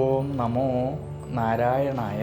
ഓം നമോ നാരായണായ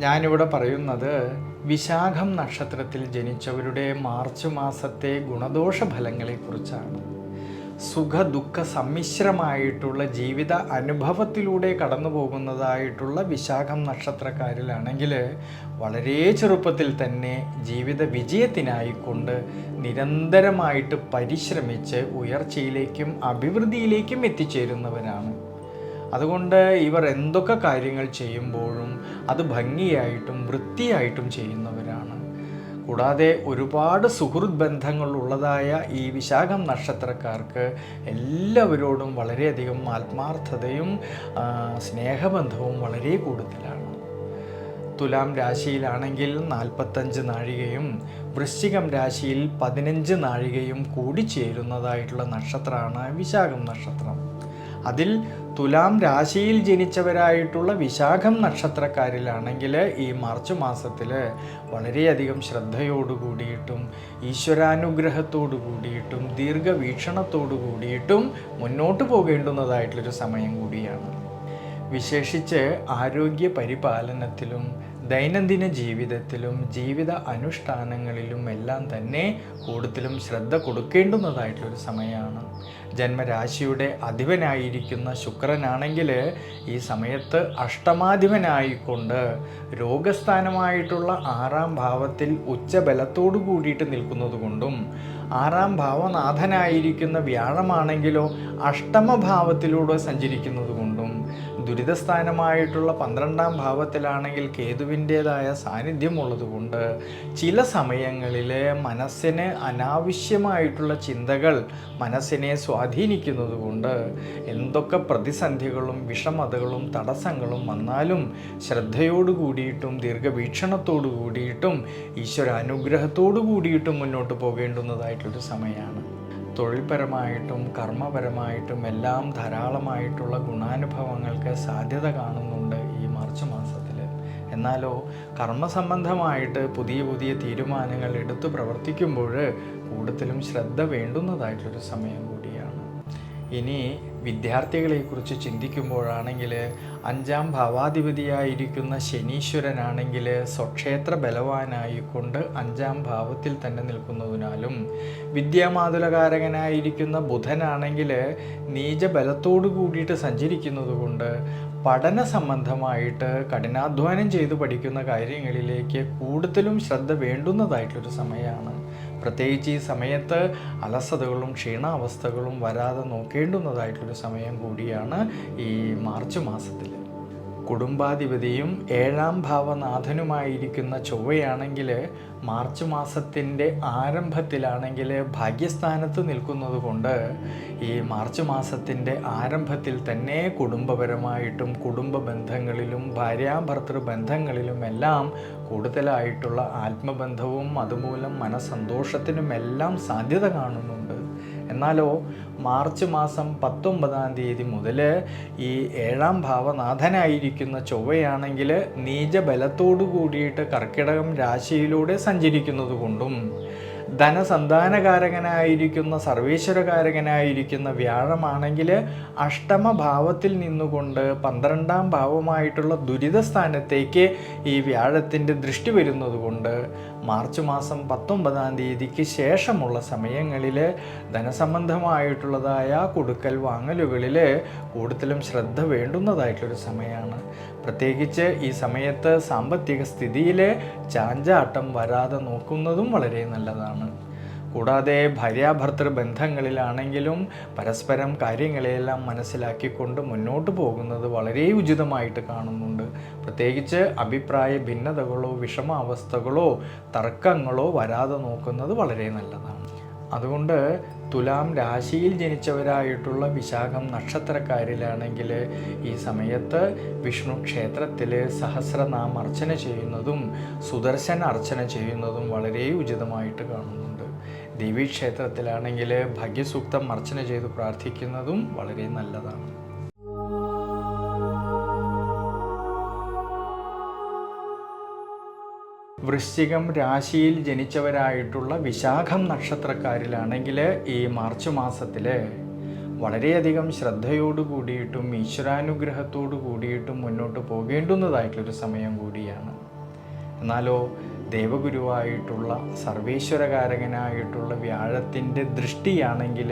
ഞാനിവിടെ പറയുന്നത് വിശാഖം നക്ഷത്രത്തിൽ ജനിച്ചവരുടെ മാർച്ച് മാസത്തെ ഗുണദോഷ ഫലങ്ങളെക്കുറിച്ചാണ് സുഖ ദുഃഖ സമ്മിശ്രമായിട്ടുള്ള ജീവിത അനുഭവത്തിലൂടെ കടന്നു പോകുന്നതായിട്ടുള്ള വിശാഖം നക്ഷത്രക്കാരിലാണെങ്കിൽ വളരെ ചെറുപ്പത്തിൽ തന്നെ ജീവിത വിജയത്തിനായിക്കൊണ്ട് നിരന്തരമായിട്ട് പരിശ്രമിച്ച് ഉയർച്ചയിലേക്കും അഭിവൃദ്ധിയിലേക്കും എത്തിച്ചേരുന്നവരാണ് അതുകൊണ്ട് ഇവർ എന്തൊക്കെ കാര്യങ്ങൾ ചെയ്യുമ്പോഴും അത് ഭംഗിയായിട്ടും വൃത്തിയായിട്ടും ചെയ്യുന്നവരാണ്. കൂടാതെ ഒരുപാട് സുഹൃത് ബന്ധങ്ങൾ ഉള്ളതായ ഈ വിശാഖം നക്ഷത്രക്കാർക്ക് എല്ലാവരോടും വളരെയധികം ആത്മാർത്ഥതയും സ്നേഹബന്ധവും വളരെ കൂടുതലാണ്. തുലാം രാശിയിലാണെങ്കിൽ നാൽപ്പത്തഞ്ച് നാഴികയും വൃശ്ചികം രാശിയിൽ പതിനഞ്ച് നാഴികയും കൂടിച്ചേരുന്നതായിട്ടുള്ള നക്ഷത്രമാണ് വിശാഖം നക്ഷത്രം. അതിൽ തുലാം രാശിയിൽ ജനിച്ചവരായിട്ടുള്ള വിശാഖം നക്ഷത്രക്കാരിലാണെങ്കിൽ ഈ മാർച്ച് മാസത്തിൽ വളരെയധികം ശ്രദ്ധയോടു കൂടിയിട്ടും ഈശ്വരാനുഗ്രഹത്തോടു കൂടിയിട്ടും ദീർഘവീക്ഷണത്തോടു കൂടിയിട്ടും മുന്നോട്ട് പോകേണ്ടുന്നതായിട്ടുള്ളൊരു സമയം കൂടിയാണ്. വിശേഷിച്ച് ആരോഗ്യ പരിപാലനത്തിലും ദൈനംദിന ജീവിതത്തിലും ജീവിത അനുഷ്ഠാനങ്ങളിലും എല്ലാം തന്നെ കൂടുതലും ശ്രദ്ധ കൊടുക്കേണ്ടുന്നതായിട്ടുള്ളൊരു സമയമാണ്. ജന്മരാശിയുടെ അധിപനായിരിക്കുന്ന ശുക്രനാണെങ്കിൽ ഈ സമയത്ത് അഷ്ടമാധിപനായിക്കൊണ്ട് രോഗസ്ഥാനമായിട്ടുള്ള ആറാം ഭാവത്തിൽ ഉച്ചബലത്തോടു കൂടിയിട്ട് നിൽക്കുന്നത് കൊണ്ടും ആറാം ഭാവനാഥനായിരിക്കുന്ന വ്യാഴമാണെങ്കിലോ അഷ്ടമഭാവത്തിലൂടെ സഞ്ചരിക്കുന്നത് കൊണ്ടും ദുരിതസ്ഥാനമായിട്ടുള്ള പന്ത്രണ്ടാം ഭാവത്തിലാണെങ്കിൽ കേതുവിന്റേതായ സാന്നിധ്യം ഉള്ളതുകൊണ്ട് ചില സമയങ്ങളിൽ മനസ്സിന് അനാവശ്യമായിട്ടുള്ള ചിന്തകൾ മനസ്സിനെ സ്വാധീനിക്കുന്നത് കൊണ്ട് എന്തൊക്കെ പ്രതിസന്ധികളും വിഷമതകളും തടസ്സങ്ങളും വന്നാലും ശ്രദ്ധയോടു കൂടിയിട്ടും ദീർഘവീക്ഷണത്തോടു കൂടിയിട്ടും ഈശ്വര അനുഗ്രഹത്തോടു കൂടിയിട്ടും മുന്നോട്ട് പോകേണ്ടുന്നതായിട്ടുള്ളൊരു സമയമാണ്. തൊഴിൽപരമായിട്ടും കർമ്മപരമായിട്ടും എല്ലാം ധാരാളമായിട്ടുള്ള ഗുണാനുഭവങ്ങൾക്ക് സാധ്യത കാണുന്നുണ്ട് ഈ മാർച്ച് മാസത്തിൽ എന്നാലോ കർമ്മസംബന്ധമായിട്ട് പുതിയ പുതിയ തീരുമാനങ്ങൾ എടുത്തു പ്രവർത്തിക്കുമ്പോൾ കൂടുതലും ശ്രദ്ധ വേണ്ടുന്നതായിട്ടുള്ളൊരു സമയം കൂടിയാണ്. ഇനി വിദ്യാർത്ഥികളെക്കുറിച്ച് ചിന്തിക്കുമ്പോഴാണെങ്കിൽ അഞ്ചാം ഭാവാധിപതിയായിരിക്കുന്ന ശനീശ്വരനാണെങ്കിൽ സ്വക്ഷേത്ര ബലവാനായിക്കൊണ്ട് അഞ്ചാം ഭാവത്തിൽ തന്നെ നിൽക്കുന്നതിനാലും വിദ്യാമാതുലകാരകനായിരിക്കുന്ന ബുധനാണെങ്കിൽ നീചബലത്തോടു കൂടിയിട്ട് സഞ്ചരിക്കുന്നതുകൊണ്ട് പഠന സംബന്ധമായിട്ട് കഠിനാധ്വാനം ചെയ്ത് പഠിക്കുന്ന കാര്യങ്ങളിലേക്ക് കൂടുതലും ശ്രദ്ധ വേണ്ടുന്നതായിട്ടൊരു സമയമാണ്. പ്രത്യേകിച്ച് ഈ സമയത്ത് അലസതകളും ക്ഷീണാവസ്ഥകളും വരാതെ നോക്കേണ്ടുന്നതായിട്ടൊരു സമയം കൂടിയാണ് ഈ മാർച്ച് മാസത്തിൽ കുടുംബാധിപതിയും ഏഴാം ഭാവനാഥനുമായിരിക്കുന്ന ചൊവ്വയാണെങ്കിൽ മാർച്ച് മാസത്തിന്റെ ആരംഭത്തിലാണെങ്കിൽ ഭാഗ്യസ്ഥാനത്ത് നിൽക്കുന്നത് കൊണ്ട് ഈ മാർച്ച് മാസത്തിന്റെ ആരംഭത്തിൽ തന്നെ കുടുംബപരമായിട്ടും കുടുംബ ബന്ധങ്ങളിലും ഭാര്യാഭർത്തൃ ബന്ധങ്ങളിലും എല്ലാം കൂടുതലായിട്ടുള്ള ആത്മബന്ധവും അതുമൂലം മനസ്സന്തോഷത്തിനുമെല്ലാം സാധ്യത കാണുന്നുണ്ട്. എന്നാലോ മാർച്ച് മാസം പത്തൊമ്പതാം തീയതി മുതൽ ഈ ഏഴാം ഭാവനാഥനായിരിക്കുന്ന ചൊവ്വയാണെങ്കിൽ നീചബലത്തോടു കൂടിയിട്ട് കർക്കിടകം രാശിയിലൂടെ സഞ്ചരിക്കുന്നത് കൊണ്ടും ധനസന്താനകാരകനായിരിക്കുന്ന സർവേശ്വരകാരകനായിരിക്കുന്ന വ്യാഴമാണെങ്കിൽ അഷ്ടമഭാവത്തിൽ നിന്നുകൊണ്ട് പന്ത്രണ്ടാം ഭാവമായിട്ടുള്ള ദുരിതസ്ഥാനത്തേക്ക് ഈ വ്യാഴത്തിന്റെ ദൃഷ്ടി വരുന്നതുകൊണ്ട് മാർച്ച് മാസം പത്തൊമ്പതാം തീയതിക്ക് ശേഷമുള്ള സമയങ്ങളിൽ ധനസംബന്ധമായിട്ടുള്ളതായ കൊടുക്കൽ വാങ്ങലുകളിൽ കൂടുതലും ശ്രദ്ധ വേണ്ടുന്നതായിട്ടുള്ളൊരു സമയമാണ്. പ്രത്യേകിച്ച് ഈ സമയത്ത് സാമ്പത്തിക സ്ഥിതിയിൽ ചാഞ്ചാട്ടം വരാതെ നോക്കുന്നതും വളരെ നല്ലതാണ്. കൂടാതെ ഭാര്യാഭർത്തൃ ബന്ധങ്ങളിലാണെങ്കിലും പരസ്പരം കാര്യങ്ങളെല്ലാം മനസ്സിലാക്കിക്കൊണ്ട് മുന്നോട്ട് പോകുന്നത് വളരെ ഉചിതമായിട്ട് കാണുന്നുണ്ട്. പ്രത്യേകിച്ച് അഭിപ്രായ ഭിന്നതകളോ വിഷമാവസ്ഥകളോ തർക്കങ്ങളോ വരാതെ നോക്കുന്നത് വളരെ നല്ലതാണ്. അതുകൊണ്ട് തുലാം രാശിയിൽ ജനിച്ചവരായിട്ടുള്ള വിശാഖം നക്ഷത്രക്കാരിലാണെങ്കിൽ ഈ സമയത്ത് വിഷ്ണു ക്ഷേത്രത്തിൽ സഹസ്രനാം അർച്ചന ചെയ്യുന്നതും സുദർശന അർച്ചന ചെയ്യുന്നതും വളരെ ഉചിതമായിട്ട് കാണുന്നുണ്ട്. ദേവീക്ഷേത്രത്തിലാണെങ്കിൽ ഭാഗ്യസൂക്തം അർച്ചന ചെയ്ത് പ്രാർത്ഥിക്കുന്നതും വളരെ നല്ലതാണ്. വൃശ്ചികം രാശിയിൽ ജനിച്ചവരായിട്ടുള്ള വിശാഖം നക്ഷത്രക്കാരിലാണെങ്കിൽ ഈ മാർച്ച് മാസത്തിൽ വളരെയധികം ശ്രദ്ധയോടു കൂടിയിട്ടും ഈശ്വരാനുഗ്രഹത്തോടു കൂടിയിട്ടും മുന്നോട്ട് പോകേണ്ടുന്നതായിട്ടുള്ളൊരു സമയം കൂടിയാണ്. എന്നാലോ ദേവഗുരുവായിട്ടുള്ള സർവേശ്വരകാരകനായിട്ടുള്ള വ്യാഴത്തിന്റെ ദൃഷ്ടിയാണെങ്കിൽ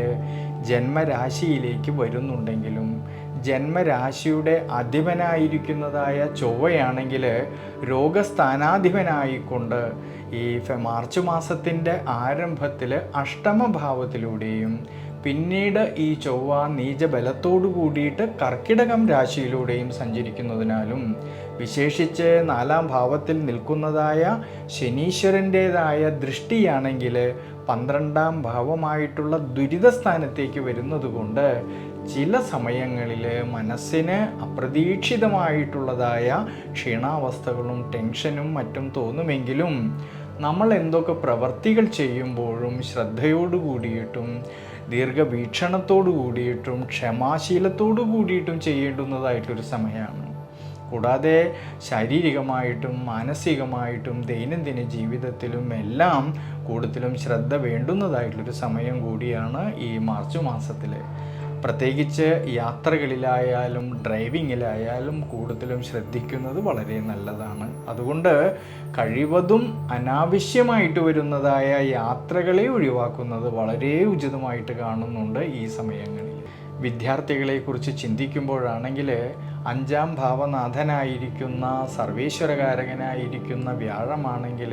ജന്മരാശിയിലേക്ക് വരുന്നുണ്ടെങ്കിലും ജന്മരാശിയുടെ അധിപനായിരിക്കുന്നതായ ചൊവ്വയാണെങ്കിൽ രോഗസ്ഥാനാധിപനായിക്കൊണ്ട് ഈ മാർച്ച് മാസത്തിന്റെ ആരംഭത്തിൽ അഷ്ടമഭാവത്തിലൂടെയും പിന്നീട് ഈ ചൊവ്വ നീചബലത്തോടു കൂടിയിട്ട് കർക്കിടകം രാശിയിലൂടെയും സഞ്ചരിക്കുന്നതിനാലും വിശേഷിച്ച് നാലാം ഭാവത്തിൽ നിൽക്കുന്നതായ ശനീശ്വരന്റേതായ ദൃഷ്ടിയാണെങ്കിൽ പന്ത്രണ്ടാം ഭാവമായിട്ടുള്ള ദുരിതസ്ഥാനത്തേക്ക് വരുന്നത് കൊണ്ട് ചില സമയങ്ങളിൽ മനസ്സിന് അപ്രതീക്ഷിതമായിട്ടുള്ളതായ ക്ഷീണാവസ്ഥകളും ടെൻഷനും മറ്റും തോന്നുമെങ്കിലും നമ്മൾ എന്തൊക്കെ പ്രവർത്തികൾ ചെയ്യുമ്പോഴും ശ്രദ്ധയോടു കൂടിയിട്ടും ദീർഘവീക്ഷണത്തോടു കൂടിയിട്ടും ക്ഷമാശീലത്തോടു കൂടിയിട്ടും ചെയ്യേണ്ടുന്നതായിട്ടൊരു സമയമാണ്. കൂടാതെ ശാരീരികമായിട്ടും മാനസികമായിട്ടും ദൈനംദിന ജീവിതത്തിലും എല്ലാം കൂടുതലും ശ്രദ്ധ വേണ്ടുന്നതായിട്ടുള്ളൊരു സമയം കൂടിയാണ് ഈ മാർച്ച് മാസത്തിൽ പ്രത്യേകിച്ച് യാത്രകളിലായാലും ഡ്രൈവിങ്ങിലായാലും കൂടുതലും ശ്രദ്ധിക്കുന്നത് വളരെ നല്ലതാണ്. അതുകൊണ്ട് കഴിവതും അനാവശ്യമായിട്ട് വരുന്നതായ യാത്രകളെ ഒഴിവാക്കുന്നത് വളരെ ഉചിതമായിട്ട് കാണുന്നുണ്ട് ഈ സമയങ്ങളിൽ. വിദ്യാർത്ഥികളെക്കുറിച്ച് ചിന്തിക്കുമ്പോഴാണെങ്കിൽ അഞ്ചാം ഭാവനാഥനായിരിക്കുന്ന സർവേശ്വരകാരകനായിരിക്കുന്ന വ്യാഴമാണെങ്കിൽ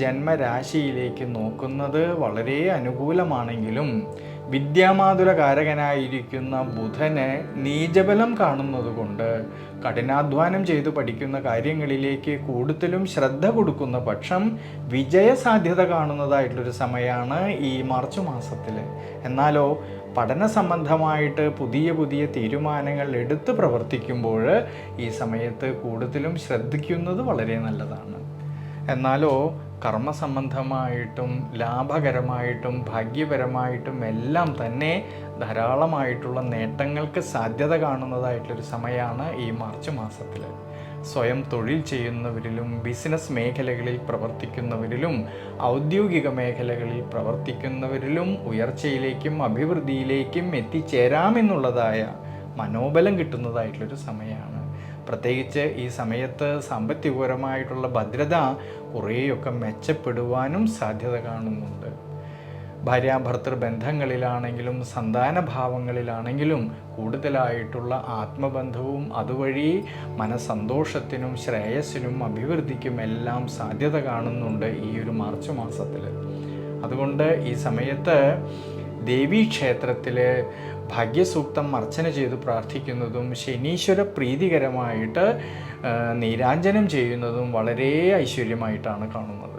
ജന്മരാശിയിലേക്ക് നോക്കുന്നത് വളരെ അനുകൂലമാണെങ്കിലും വിദ്യാമാതുരകാരകനായിരിക്കുന്ന ബുധന് നീചബലം കാണുന്നതുകൊണ്ട് കഠിനാധ്വാനം ചെയ്ത് പഠിക്കുന്ന കാര്യങ്ങളിലേക്ക് കൂടുതലും ശ്രദ്ധ കൊടുക്കുന്ന പക്ഷം വിജയസാധ്യത കാണുന്നതായിട്ടുള്ളൊരു സമയമാണ് ഈ മാർച്ച് മാസത്തിൽ എന്നാലോ പഠന സംബന്ധമായിട്ട് പുതിയ പുതിയ തീരുമാനങ്ങൾ എടുത്ത് പ്രവർത്തിക്കുമ്പോൾ ഈ സമയത്ത് കൂടുതലും ശ്രദ്ധിക്കുന്നത് വളരെ നല്ലതാണ്. എന്നാലോ കർമ്മസംബന്ധമായിട്ടും ലാഭകരമായിട്ടും ഭാഗ്യപരമായിട്ടും എല്ലാം തന്നെ ധാരാളമായിട്ടുള്ള നേട്ടങ്ങൾക്ക് സാധ്യത കാണുന്നതായിട്ടുള്ളൊരു സമയമാണ് ഈ മാർച്ച് മാസത്തിൽ സ്വയം തൊഴിൽ ചെയ്യുന്നവരിലും ബിസിനസ് മേഖലകളിൽ പ്രവർത്തിക്കുന്നവരിലും ഔദ്യോഗിക മേഖലകളിൽ പ്രവർത്തിക്കുന്നവരിലും ഉയർച്ചയിലേക്കും അഭിവൃദ്ധിയിലേക്കും എത്തിച്ചേരാമെന്നുള്ളതായ മനോബലം കിട്ടുന്നതായിട്ടുള്ളൊരു സമയമാണ് പ്രത്യേകിച്ച് ഈ സമയത്ത് സാമ്പത്തികപരമായിട്ടുള്ള ഭദ്രത കുറേയൊക്കെ മെച്ചപ്പെടുവാനും സാധ്യത കാണുന്നുണ്ട്. ഭാര്യാഭർത്തൃ ബന്ധങ്ങളിലാണെങ്കിലും സന്താന സന്താനഭാവങ്ങളിലാണെങ്കിലും കൂടുതലായിട്ടുള്ള ആത്മബന്ധവും അതുവഴി മനസന്തോഷത്തിനും ശ്രേയസ്സിനും അഭിവൃദ്ധിക്കും എല്ലാം സാധ്യത കാണുന്നുണ്ട് ഈ ഒരു മാർച്ച് മാസത്തിൽ അതുകൊണ്ട് ഈ സമയത്ത് ദേവീക്ഷേത്രത്തിൽ ഭാഗ്യസൂക്തം അർച്ചന ചെയ്ത് പ്രാർത്ഥിക്കുന്നതും ശനീശ്വര പ്രീതികരമായിട്ട് നീരാഞ്ജനം ചെയ്യുന്നതും വളരെ ഐശ്വര്യമായിട്ടാണ് കാണുന്നത്.